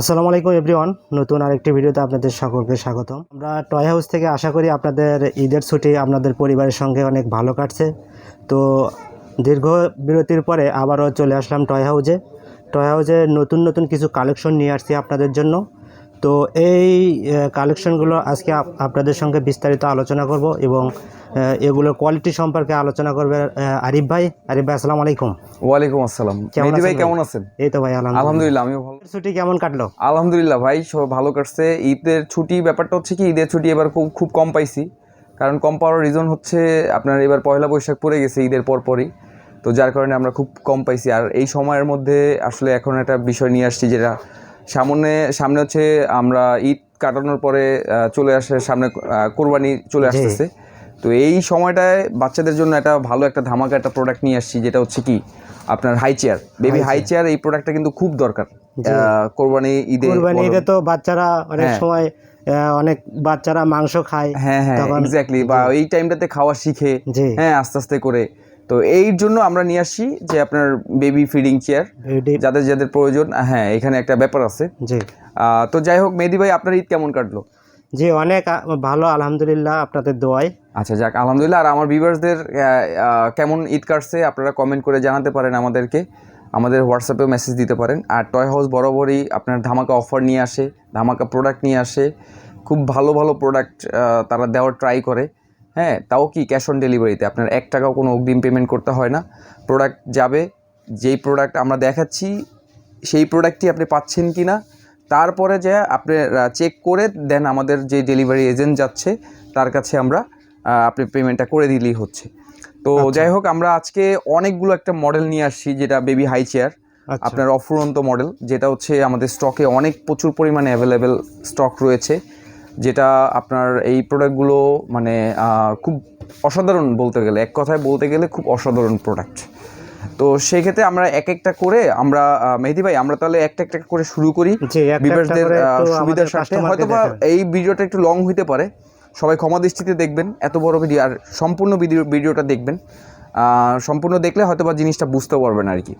আসসালামু আলাইকুম এভরিওয়ান, নতুন আরেকটি ভিডিওতে আপনাদের সকলকে স্বাগতম। আমরা টয় হাউস থেকে আশা করি আপনাদের ঈদের ছুটি আপনাদের পরিবারের সঙ্গে অনেক ভালো কাটছে। তো দীর্ঘ বিরতির পরে আবারও চলে আসলাম টয় হাউজে টয় হাউজে নতুন নতুন কিছু কালেকশন নিয়ে আসছি আপনাদের জন্য। তো এই কালেকশনগুলো আজকে আপনাদের সঙ্গে বিস্তারিত আলোচনা করব এবং এগুলোর কোয়ালিটি সম্পর্কে আলোচনা করবে আরিফ ভাই। আরিফ ভাই আসসালামু আলাইকুম। ওয়ালাইকুম আসসালাম। কেমন মেহেদি ভাই কেমন আছেন? এই তো ভাই আলহামদুলিল্লাহ। আলহামদুলিল্লাহ আমিও ভালো। ছুটি কেমন কাটলো? আলহামদুলিল্লাহ ভাই সব ভালো কাটছে। ঈদের ছুটি ব্যাপারটা হচ্ছে কি ঈদের ছুটি এবার খুব খুব কম পাইছি। কারণ কম পাওয়ার রিজন হচ্ছে আপনার এবার পয়লা বৈশাখ পড়ে গেছে ঈদের পরপরই। তো যার কারণে আমরা খুব কম পাইছি। আর এই সময়ের মধ্যে আসলে এখন একটা বিষয় নিয়ে আসছি যেটা সামনে সামনে হচ্ছে আমরা ঈদ কাটানোর পরে চলে আসে সামনে কোরবানি চলে আসতেছে। তো এই সময়টায় বাচ্চাদের জন্য একটা ভালো একটা ধামাকা একটা প্রোডাক্ট নিয়ে আসছি যেটা হচ্ছে কি? আপনার high chair baby high chair এই প্রোডাক্টটা কিন্তু খুব দরকার। কোরবানি ঈদে কোরবানি ঈদে তো বাচ্চারা অনেক হ্যাঁ। সময় অনেক বাচ্চারা মাংস খায়। হ্যাঁ হ্যাঁ এক্স্যাক্টলি বা এই টাইমটাতে খাওয়া শিখে। হ্যাঁ আস্তে আস্তে করে। তো এই জন্য আমরা নিয়ে আসছি যে আপনার বেবি ফিডিং চেয়ার যাদের যাদের প্রয়োজন হ্যাঁ এখানে একটা ব্যাপার আছে। জি। তো যাই হোক মেহেদি ভাই আপনার ঈদ কেমন কাটলো? জি অনেক ভালো আলহামদুলিল্লাহ আপনাদের দোয়ায়। আচ্ছা যাক আলহামদুলিল্লাহ আর আমার ভিউয়ার্সদের কেমন ঈদ কাটছে আপনারা কমেন্ট করে জানাতে পারেন আমাদেরকে। আমাদের হোয়াটসঅ্যাপে মেসেজ দিতে পারেন। আর টয় হাউস বরাবরই আপনার ধামাকা অফার নিয়ে আসে ধামাকা প্রোডাক্ট নিয়ে আসে। খুব ভালো ভালো প্রোডাক্ট তারা দেওয়ার ট্রাই করে। হ্যাঁ তাও কি ক্যাশ অন ডেলিভারিতে আপনার এক টাকাও কোনো অগ্রিম পেমেন্ট করতে হয় না। প্রোডাক্ট যাবে যেই প্রোডাক্ট আমরা দেখাচ্ছি সেই প্রোডাক্টটি আপনি পাচ্ছেন কি না তারপরে যে আপনি চেক করে দেন আমাদের যে ডেলিভারি এজেন্ট যাচ্ছে তার কাছে আমরা আপনি পেমেন্টটা করে দিলেই হচ্ছে। তো যাই হোক আমরা আজকে অনেকগুলো একটা মডেল নিয়ে আসছি যেটা বেবি হাই চেয়ার আচ্ছা। আপনার অফুরন্ত মডেল যেটা হচ্ছে আমাদের স্টকে অনেক প্রচুর পরিমাণে অ্যাভেলেবেল স্টক রয়েছে। যেটা আপনার এই প্রোডাক্টগুলো মানে খুব অসাধারণ বলতে গেলে এক কথায় বলতে গেলে খুব অসাধারণ প্রোডাক্ট তো সেই ক্ষেত্রে আমরা এক একটা করে আমরা মেহেদি ভাই আমরা তাহলে একটা একটা করে শুরু করি। একটু সুবিধার স্বার্থে হয়তো বা এই ভিডিওটা একটু লং হইতে পারে। সবাই ক্ষমা দৃষ্টিতে দেখবেন এত বড় ভিডিও আর সম্পূর্ণ ভিডিও ভিডিওটা দেখবেন। সম্পূর্ণ দেখলে হয়তো বা জিনিসটা বুঝতে পারবেন আর কি।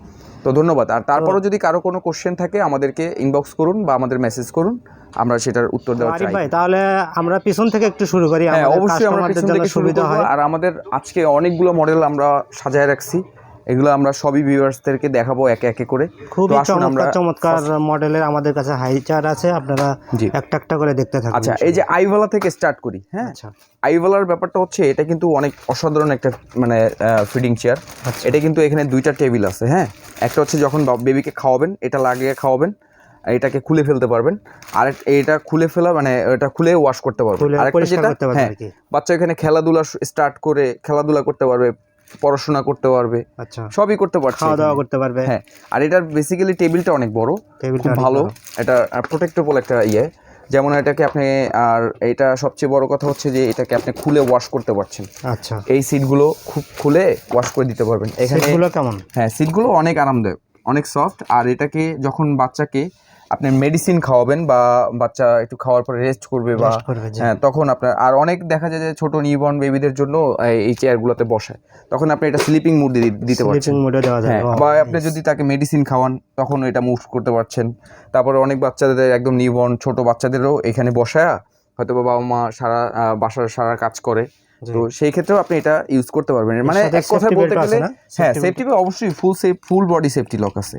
তো ধন্যবাদ। আর তারপরও যদি কারও কোনো কোশ্চেন থাকে আমাদেরকে ইনবক্স করুন বা আমাদের মেসেজ করুন আমরা সেটার উত্তর দেওয়ার চাই ভাই তাহলে আমরা পিছন থেকে একটু শুরু করি হ্যাঁ আমাদের অবশ্যই আমরা পিছন জন্য থেকে শুরু হয়। আর আমাদের আজকে অনেকগুলো মডেল আমরা সাজায় রাখছি। এগুলো আমরা সবই ভিউয়ার্সদেরকে দেখাবো একে একে করে। আমরা চমৎকার চমৎকার মডেলের আমাদের কাছে হাই চার আছে আপনারা একটা একটা করে দেখতে থাকুন আচ্ছা এই যে আইভালা থেকে স্টার্ট করি হ্যাঁ? আচ্ছা। আইভালার ব্যাপারটা হচ্ছে এটা কিন্তু অনেক অসাধারণ একটা মানে ফিডিং চেয়ার আচ্ছা। এটা কিন্তু এখানে দুইটা টেবিল আছে হ্যাঁ? একটা হচ্ছে যখন বেবিকে খাওয়াবেন এটা লাগিয়ে খাওয়াবেন এটাকে খুলে ফেলতে পারবেন। আর এটা খুলে ফেলা মানে এটা খুলে ওয়াশ করতে পারবেন। খুলে আরেকটা পরিষ্কার যেটা হ্যাঁ আর কি। বাচ্চা এখানে খেলাধুলা স্টার্ট করে খেলাধুলা করতে পারবে পড়াশোনা করতে পারবে। আচ্ছা। সবই করতে পারছে খাওয়া দাওয়া করতে পারবে। হ্যাঁ আর এটার বেসিক্যালি টেবিলটা অনেক বড় খুব ভালো। এটা প্রোটেক্টেবল একটা ইয়ে। যেমন এটাকে আপনি আর এটা সবচেয়ে বড় কথা হচ্ছে যে এটাকে আপনি খুলে ওয়াশ করতে পারছেন। আচ্ছা। এই সিটগুলো খুব খুলে ওয়াশ করে দিতে পারবেন। এখানে কেমন? হ্যাঁ সিটগুলো অনেক আরামদায়ক অনেক সফট আর এটাকে যখন বাচ্চাকে আপনি মেডিসিন খাওয়াবেন বা বাচ্চা একটু খাওয়ার পরে রেস্ট করবে বা। হ্যাঁ তখন আপনার আর অনেক দেখা যায় যে ছোট নিউবর্ন বেবিদের জন্য এই- চেয়ারগুলোতে বসায় তখন আপনি এটা স্লিপিং মুড দিতে পারছেন হ্যাঁ বা আপনি যদি তাকে মেডিসিন খাওয়ান তখন এটা মুভ করতে পারছেন তারপরে অনেক বাচ্চাদের একদম নিউবর্ন ছোট বাচ্চাদেরও এখানে বসায়া হয়তো বাবা মা সারা বাসার সারা কাজ করে। তো সেই ক্ষেত্রেও আপনি এটা ইউজ করতে পারবেন। মানে এক কথায় বলতে গেলে হ্যাঁ সেফটি অবশ্যই full safe full body safety lock আছে।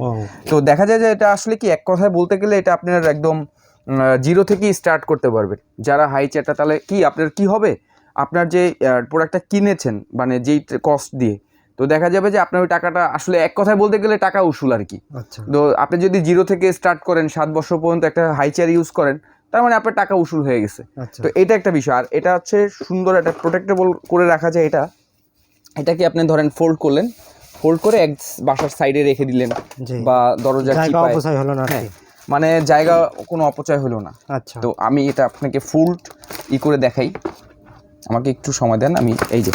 তো দেখা যায় যে এটা আসলে কি এক কথায় বলতে গেলে এটা আপনার একদম জিরো থেকেই স্টার্ট করতে পারবেন যারা হাই চেয়ারটা তাহলে কি আপনার কি হবে? আপনার যে প্রোডাক্টটা কিনেছেন মানে যেই কস্ট দিয়ে তো দেখা যাবে যে আপনার ওই টাকাটা আসলে এক কথায় বলতে গেলে টাকা উসুল আর কি। আচ্ছা। তো আপনি যদি জিরো থেকে স্টার্ট করেন সাত বছর পর্যন্ত একটা হাই চেয়ার ইউজ করেন তার মানে আপনার টাকা উসুল হয়ে গেছে। আচ্ছা। তো এটা একটা বিষয়। আর এটা হচ্ছে সুন্দর একটা প্রোটেক্টেবল করে রাখা যায় এটা। এটাকে আপনি ধরেন ফোল্ড করলেন ফোল্ড করে এক বাসার সাইডে রেখে দিলেন বা চিপায় অপচয় হলো না হ্যাঁ কি। মানে জায়গা কোনো অপচয় হলো না। আচ্ছা। তো আমি এটা আপনাকে ফুল ই করে দেখাই। আমাকে একটু সময় দেন আমি এই যে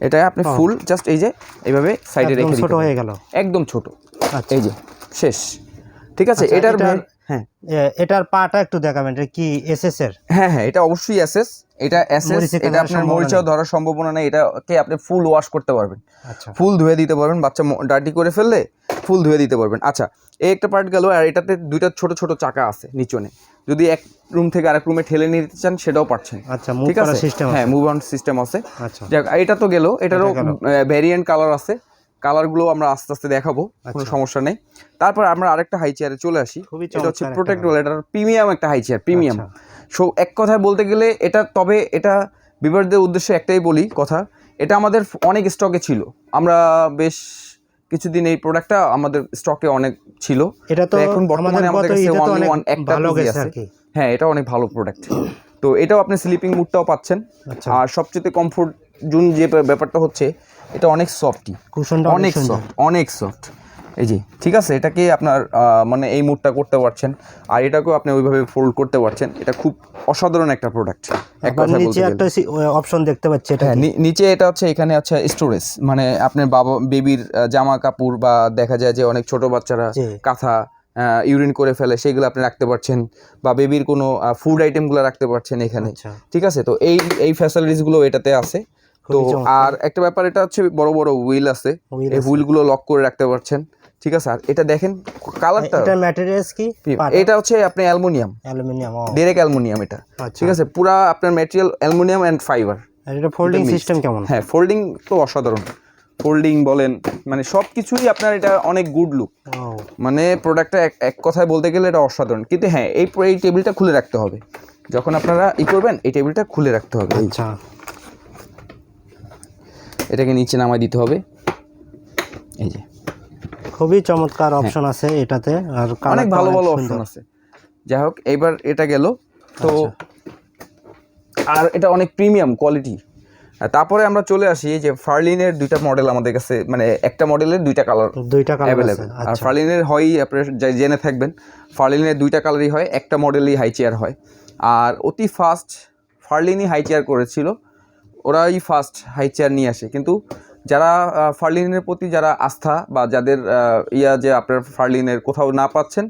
এটা আপনি ফুল জাস্ট এই যে এইভাবে সাইডে রেখে ছোট হয়ে। গেল। একদম ছোট। আচ্ছা। এই যে শেষ। ঠিক আছে আচ্ছা, এটার হ্যাঁ। এটার পাটা একটু দেখাবেন এটা কি এসএস এর? হ্যাঁ হ্যাঁ এটা অবশ্যই অ্যাসেস এটা এসএস এটা আপনার মরিচাও ধরার সম্ভাবনা নেই এটাকে আপনি ফুল ওয়াশ করতে পারবেন। আচ্ছা। ফুল ধুয়ে দিতে পারবেন বাচ্চা ডার্টি করে ফেললে ফুল ধুয়ে দিতে পারবেন। আচ্ছা এই একটা পার্ট গেল আর এটাতে দুইটা ছোট ছোট চাকা আছে নিচনে। যদি এক রুম থেকে আরেক রুমে ঠেলে নিতে চান সেটাও পারছেন আচ্ছা মুভ ঠিক আছে? হ্যাঁ মুভ অন সিস্টেম আছে। আচ্ছা। এটা তো গেল এটারও এটা ভ্যারিয়েন্ট কালার আছে। কালারগুলো আমরা আস্তে আস্তে দেখাবো কোনো আচ্ছা। সমস্যা নেই। তারপর আমরা আরেকটা হাই চেয়ারে চলে আসি। এটা হচ্ছে চমৎকার একটা এটা প্রিমিয়াম একটা হাই চেয়ার প্রিমিয়াম। সো এক কথায় বলতে গেলে এটা তবে এটা বিভারদের উদ্দেশ্যে একটাই বলি কথা এটা আমাদের অনেক স্টকে ছিল। আমরা বেশ কিছুদিন এই প্রোডাক্টটা আমাদের স্টকে অনেক ছিল। এটা তো এখন বর্তমানে আমাদের কাছে অনেক one একটা আছে। হ্যাঁ এটা অনেক ভালো প্রোডাক্ট তো এটাও আপনি স্লিপিং মুডটাও পাচ্ছেন। আচ্ছা। আর সবচেয়ে কমফোর্ট জুন যে ব্যাপারটা হচ্ছে এটা অনেক সফটি কুশনটা অনেক সফট অনেক সফট এই যে ঠিক আছে? এটাকে আপনার মানে এই মুডটা করতে পারছেন। আর এটাকেও আপনি ওইভাবে ফোল্ড করতে পারছেন। এটা খুব অসাধারণ একটা প্রোডাক্ট এক আবার নিচে একটা অপশন দেখতে পাচ্ছি এটা হ্যাঁ নিচে এটা হচ্ছে এখানে আছে স্টোরেজ মানে আপনার বাবা বেবির জামা কাপড় বা দেখা যায় যে অনেক ছোট বাচ্চারা। কাঁথা ইউরিন করে ফেলে সেগুলো আপনি রাখতে পারছেন। বা বেবির কোনো ফুড আইটেমগুলো রাখতে পারছেন এখানে। আচ্ছা। ঠিক আছে? তো এই এই ফ্যাসিলিটিসগুলো এটাতে আছে। তো আর একটা ব্যাপার এটা হচ্ছে বড় বড় হুইল আছে। এই। হুইলগুলো লক করে রাখতে পারছেন। ঠিক আছে? আর এটা দেখেন কালারটা এটা ম্যাটেরিয়ালস কি? এটা হচ্ছে আপনি অ্যালুমিনিয়াম। অ্যালুমিনিয়াম ডিরেক্ট অ্যালুমিনিয়াম এটা। আচ্ছা। ঠিক আছে? পুরা আপনার ম্যাটেরিয়াল অ্যালুমিনিয়াম অ্যান্ড ফাইবার আর এটা ফোল্ডিং সিস্টেম কেমন? হ্যাঁ ফোল্ডিং তো অসাধারণ। ফোল্ডিং বলেন মানে সব কিছুই আপনার এটা অনেক গুড লুক মানে প্রোডাক্টটা এক এক কথায় বলতে গেলে এটা অসাধারণ। কিন্তু হ্যাঁ এই এই টেবিলটা খুলে রাখতে হবে। যখন আপনারা ই করবেন এই টেবিলটা খুলে রাখতে হবে। আচ্ছা। এটাকে নিচে নামাই দিতে হবে। এই যে। খুবই চমৎকার অপশন আছে এটাতে আর। অনেক ভালো ভালো অপশন আছে। যাই হোক এবার এটা গেল। তো আচ্ছা। আর এটা অনেক প্রিমিয়াম কোয়ালিটি তারপরে আমরা চলে আসি যে ফার্লিনের দুইটা মডেল আমাদের কাছে মানে একটা মডেলের দুইটা কালার দুইটা কালার অ্যাভেলেবেল আর আচ্ছা। ফার্লিনের হয়ই আপনারা জেনে থাকবেন ফার্লিনের দুইটা কালারই হয় একটা মডেলই হাই চেয়ার হয়। আর অতি ফাস্ট ফার্লিনই হাই চেয়ার করেছিল। ওরাই ফার্স্ট হাই চেয়ার নিয়ে আসে। কিন্তু যারা ফার্লিনের প্রতি যারা আস্থা বা যাদের ইয়া যে আপনার ফার্লিনের কোথাও না পাচ্ছেন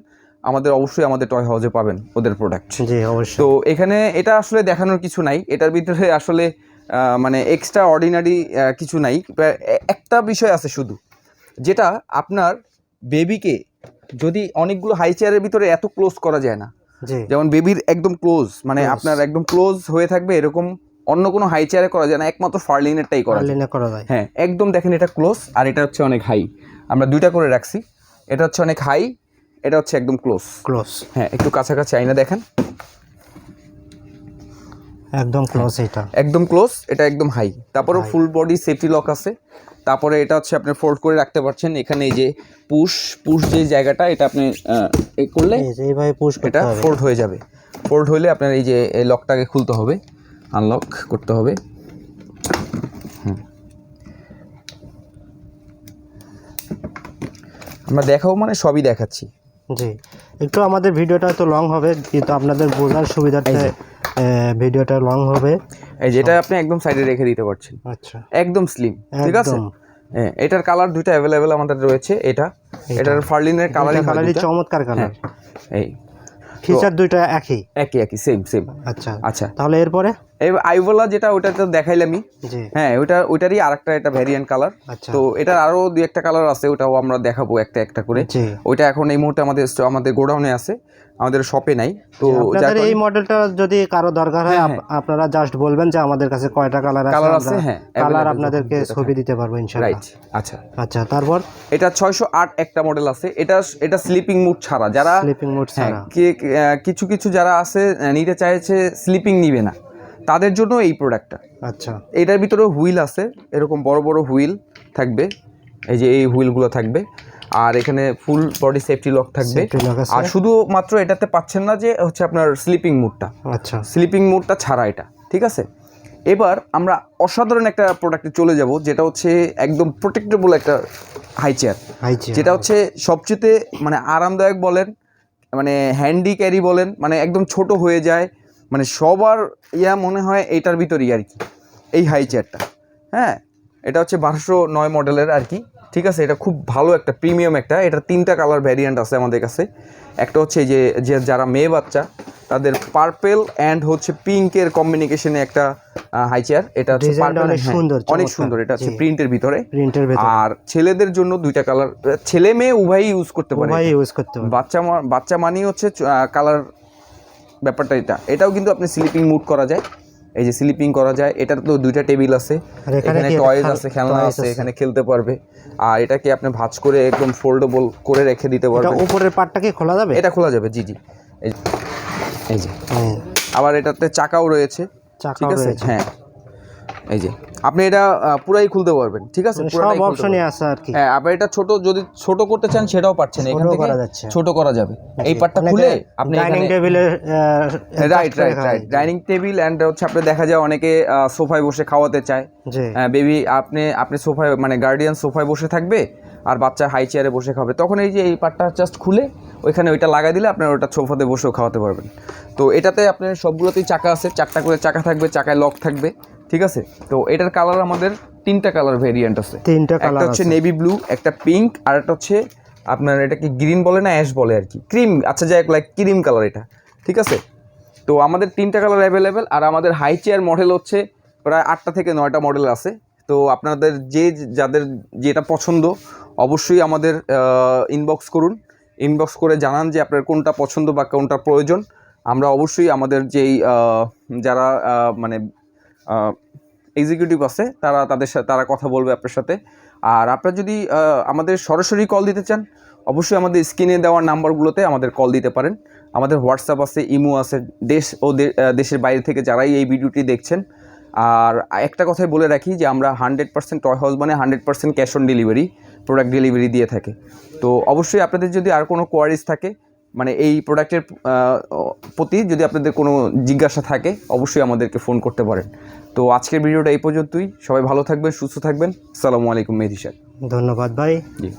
আমাদের অবশ্যই আমাদের টয় হাউসে পাবেন ওদের প্রোডাক্ট জি অবশ্যই। তো এখানে এটা আসলে দেখানোর কিছু নাই। এটার ভিতরে আসলে মানে এক্সট্রা অর্ডিনারি কিছু নাই। একটা বিষয় আছে শুধু যেটা আপনার বেবিকে যদি অনেকগুলো হাই চেয়ারের ভিতরে এত ক্লোজ করা যায় না যেমন বেবির একদম ক্লোজ মানে আপনার একদম ক্লোজ হয়ে থাকবে এরকম অন্য কোনো হাই চেয়ারে করা যায় না একমাত্র ফার্লিনেরটাই করা যায়। করা যায়। হ্যাঁ একদম দেখেন এটা ক্লোজ আর এটা হচ্ছে অনেক হাই আমরা দুইটা করে রাখছি। এটা হচ্ছে অনেক হাই এটা হচ্ছে একদম ক্লোজ ক্লোজ হ্যাঁ একটু কাছাকাছি আইনা দেখেন। একদম ক্লোজ এটা। একদম ক্লোজ এটা একদম হাই তারপরে ফুল বডি সেফটি লক আছে। তারপরে এটা হচ্ছে আপনি ফোল্ড করে রাখতে পারছেন। এখানে এই যে পুশ পুশ যে জায়গাটা এটা আপনি করলে এইভাবে পুশ এটা ফোল্ড হয়ে যাবে। ফোল্ড হলে আপনার এই যে লকটাকে খুলতে হবে। আনলক করতে হবে। আমরা দেখাবো মানে সবই দেখাচ্ছি। জি। একটু আমাদের ভিডিওটা তো লং হবে কিন্তু আপনাদের বোঝার এই ভিডিওটা লং হবে। এই যেটা আপনি একদম সাইডে রেখে দিতে পারছেন। আচ্ছা। একদম স্লিম ঠিক আছে? হ্যাঁ এটার কালার দুইটা অ্যাভেলেবেল আমাদের রয়েছে এটা। এটার ফার্লিনের কালারই কালারই চমৎকার কালার এই। ফিচার দুইটা একই? একই একই সেম সেম আচ্ছা। আচ্ছা। তাহলে এরপরে? এই আইভোলা যেটা ওটা তো দেখাইলামই হ্যাঁ ওইটা ওইটারই আরেকটা এটা ভ্যারিয়েন্ট কালার আচ্ছা। তো এটার আরও দুই একটা কালার আছে ওটাও আমরা দেখাবো একটা একটা করে। ওইটা এখন এই মুহূর্তে আমাদের আমাদের গোডাউনে আছে আমাদের শপে নাই। তো আপনাদের এই মডেলটা যদি কারও দরকার হয় আপনারা জাস্ট বলবেন যে আমাদের কাছে কয়টা কালার আছে কালার আছে হ্যাঁ কালার আপনাদেরকে ছবি দিতে পারব ইনশাআল্লাহ। রাইট আচ্ছা। আচ্ছা তারপর? এটা ছয়শো আট একটা মডেল আছে। এটা এটা স্লিপিং মুড ছাড়া। যারা স্লিপিং মোড হ্যাঁ ছাড়া। কে কে- কিছু কিছু যারা আছে নিতে চাইছে স্লিপিং নিবে না। তাদের জন্য এই প্রোডাক্টটা আচ্ছা। এটার ভিতরে হুইল আছে এরকম বড় বড় হুইল থাকবে এই যে এই হুইলগুলো থাকবে আর এখানে ফুল বডি সেফটি লক থাকবে। আর শুধুমাত্র এটাতে পাচ্ছেন না যে হচ্ছে আপনার স্লিপিং মুডটা আচ্ছা। স্লিপিং মুডটা ছাড়া এটা ঠিক আছে? এবার আমরা অসাধারণ একটা প্রোডাক্টে চলে যাব যেটা হচ্ছে একদম প্রোটেক্টেবল একটা হাই চেয়ার যেটা হচ্ছে সবচেয়ে মানে আরামদায়ক বলেন মানে হ্যান্ডি ক্যারি বলেন মানে একদম ছোট হয়ে যায় মানে সবার ইয়া মনে হয় এটার ভিতরই আর কি। এই হাই চেয়ারটা হ্যাঁ? এটা হচ্ছে বারোশো নয় মডেলের আর কি। ঠিক আছে? এটা খুব ভালো একটা প্রিমিয়াম একটা। এটা তিনটা কালার ভ্যারিয়েন্ট আছে আমাদের কাছে। একটা হচ্ছে যে যে যারা মেয়ে বাচ্চা তাদের পার্পেল অ্যান্ড হচ্ছে পিঙ্কের কম্বিনেশনে একটা হাই চেয়ার এটা হচ্ছে হ্যাঁ, সুন্দর, অনেক সুন্দর। এটা হচ্ছে প্রিন্টের ভিতরে। প্রিন্টের ভেতর। আর ছেলেদের জন্য দুইটা কালার ছেলে মেয়ে উভয়ই ইউজ করতে পারে উভয় ইউজ করতে পারবে বাচ্চা বাচ্চা মানেই হচ্ছে কালার ব্যাপারটা এটা। এটাও কিন্তু আপনি স্লিপিং মুড করা যায়। এই যে স্লিপিং করা যায় এটার তো দুইটা টেবিল আছে। এখানে টয়েজ টয়েস আছে খেলনা আছে। এখানে খেলতে পারবে। আর এটাকে আপনি ভাঁজ করে একদম ফোল্ডেবল করে রেখে দিতে এটা পারবেন। উপরের পার্টটাকে খোলা যাবে? এটা খোলা যাবে জি জি। এই এই যে। হ্যাঁ। আবার এটাতে চাকাও রয়েছে। ঠিক চাকাও আছে? রয়েছে। হ্যাঁ। এই যে আপনি এটা পুরাই খুলতে পারবেন ঠিক আছে? মানে সব অপশনই আছে আর কি। হ্যাঁ আবার এটা ছোট যদি ছোট করতে চান সেটাও পাচ্ছেন এখান থেকে। ছোট করা যাবে। এই পার্টটা খুলে আপনি ডাইনিং টেবিলে right right right dining table and হচ্ছে আপনি দেখা যায় অনেকে সোফায় বসে খাওয়াতে চায়। জি। বেবি আপনি আপনি সোফায় মানে গার্ডিয়ান সোফায় বসে থাকবে আর বাচ্চা হাই চেয়ারে বসে খাবে। তখন এই যে এই পার্টটা জাস্ট খুলে ওইখানে ওইটা লাগাই দিলে আপনার ওটা সোফাতে বসেও খাওয়াতে পারবেন। তো এটাতে আপনার সবগুলোতেই চাকা আছে চারটা করে চাকা থাকবে চাকায় লক থাকবে। ঠিক আছে? তো এটার কালার আমাদের তিনটা কালার ভেরিয়েন্ট আছে। তিনটা কালার হচ্ছে নেভি ব্লু একটা পিঙ্ক আর একটা হচ্ছে আপনার এটা কি গ্রিন বলে না অ্যাশ বলে আর কি ক্রিম আচ্ছা যাই লাইক ক্রিম কালার এটা। ঠিক আছে? তো আমাদের তিনটা কালার অ্যাভেলেবেল আর আমাদের হাই চেয়ার মডেল হচ্ছে প্রায় আটটা থেকে নয়টা মডেল আছে। তো আপনাদের যে যাদের যেটা পছন্দ অবশ্যই আমাদের ইনবক্স করুন। ইনবক্স করে জানান যে আপনার কোনটা পছন্দ বা কোনটা প্রয়োজন। আমরা অবশ্যই আমাদের যেই যারা মানে এক্সিকিউটিভ আছে, তারা তাদের সাথে তারা কথা বলবে আপনার সাথে। আর আপনারা যদি আমাদের সরাসরি কল দিতে চান, অবশ্যই আমাদের স্ক্রিনে দেওয়া নাম্বারগুলোতে আমাদের কল দিতে পারেন। আমাদের হোয়াটসঅ্যাপ আছে ইমো আছে, দেশ ও দেশের বাইরে থেকে যারাই এই ভিডিওটি দেখছেন। আর একটা কথাই বলে রাখি যে, আমরা হান্ড্রেড পার্সেন্ট টয় হাউস মানে hundred percent cash on delivery product delivery দিয়ে থাকে। তো অবশ্যই আপনাদের যদি আর কোনো কোয়ারিজ থাকে মানে এই প্রোডাক্টের প্রতি যদি আপনাদের কোনো জিজ্ঞাসা থাকে অবশ্যই আমাদেরকে ফোন করতে পারেন। তো আজকের ভিডিওটা এই পর্যন্তই। সবাই ভালো থাকবেন সুস্থ থাকবেন। সালামু আলাইকুম মেহেদি ধন্যবাদ ভাই। জি।